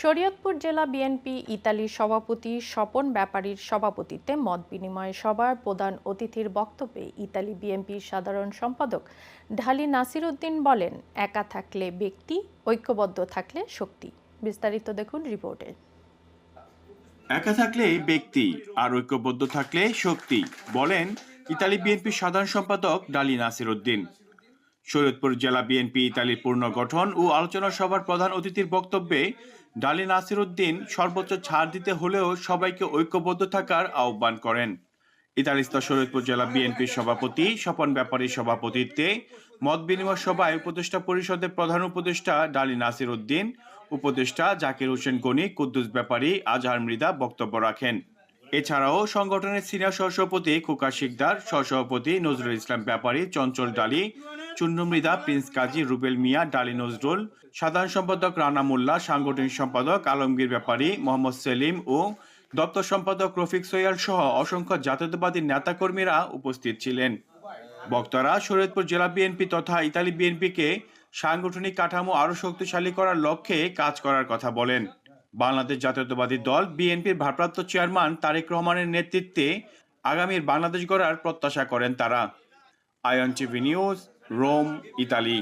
শরীয়তপুর জেলা বিএনপি ইতালির সভাপতি স্বপন ব্যাপারীর সভাপতিত্বে মত বিনিময় সভার প্রধান অতিথির বক্তব্যে ইতালি বিএনপির সাধারণ সম্পাদক ঢালি নাসির উদ্দিন বলেন, একা থাকলে ব্যক্তি, ঐক্যবদ্ধ থাকলে শক্তি। বিস্তারিত দেখুন রিপোর্টে। একা থাকলে ব্যক্তি আর ঐক্যবদ্ধ থাকলে শক্তি, বলেন ইতালি বিএনপির সাধারণ সম্পাদক ডালি নাসির উদ্দিন শরীয়তপুর জেলা বিএনপি ইতালির পুনর্গঠন ও আলোচনা সভার প্রধান অতিথির বক্তব্যে ডালি নাসির উদ্দিন সর্বোচ্চ ছাড় দিতে হলেও সবাইকে ঐক্যবদ্ধ থাকার আহ্বান করেন। ইতালিস্থ শরীয়তপুর জেলা বিএনপির সভাপতি, স্বপন ব্যাপারীর সভাপতিত্বে মত বিনিময় সভায় উপদেষ্টা পরিষদের প্রধান উপদেষ্টা ডালি নাসির উদ্দিন উপদেষ্টা জাকির হোসেন গনি, কুদ্দুস ব্যাপারী আজহার মৃদা বক্তব্য রাখেন। এছাড়াও সংগঠনের সিনিয়র সহসভাপতি খোকা শিকদার, সহসভাপতি নজরুল ইসলাম ব্যাপারী, চঞ্চল ডালি চুন্নু মৃদা প্রিন্স কাজী রুবেল মিয়া, ডালি নজরুল, সাধারণ সম্পাদক রানা মোল্লা, সাংগঠনিক সম্পাদক আলমগীর ব্যাপারী, মোহাম্মদ সেলিম ও দপ্তর সম্পাদক রফিক সৈয়াল সহ অসংখ্য জাতীয়তাবাদী নেতাকর্মীরা উপস্থিত ছিলেন। বক্তারা শরীয়তপুর জেলা বিএনপি তথা ইতালি বিএনপিকে সাংগঠনিক কাঠামো আরও শক্তিশালী করার লক্ষ্যে কাজ করার কথা বলেন। বাংলাদেশ জাতীয়তাবাদী দল বিএনপির ভারপ্রাপ্ত চেয়ারম্যান তারেক রহমানের নেতৃত্বে আগামীর বাংলাদেশ গড়ার প্রত্যাশা করেন তারা। আয়ন টিভি নিউজ রোম ইতালি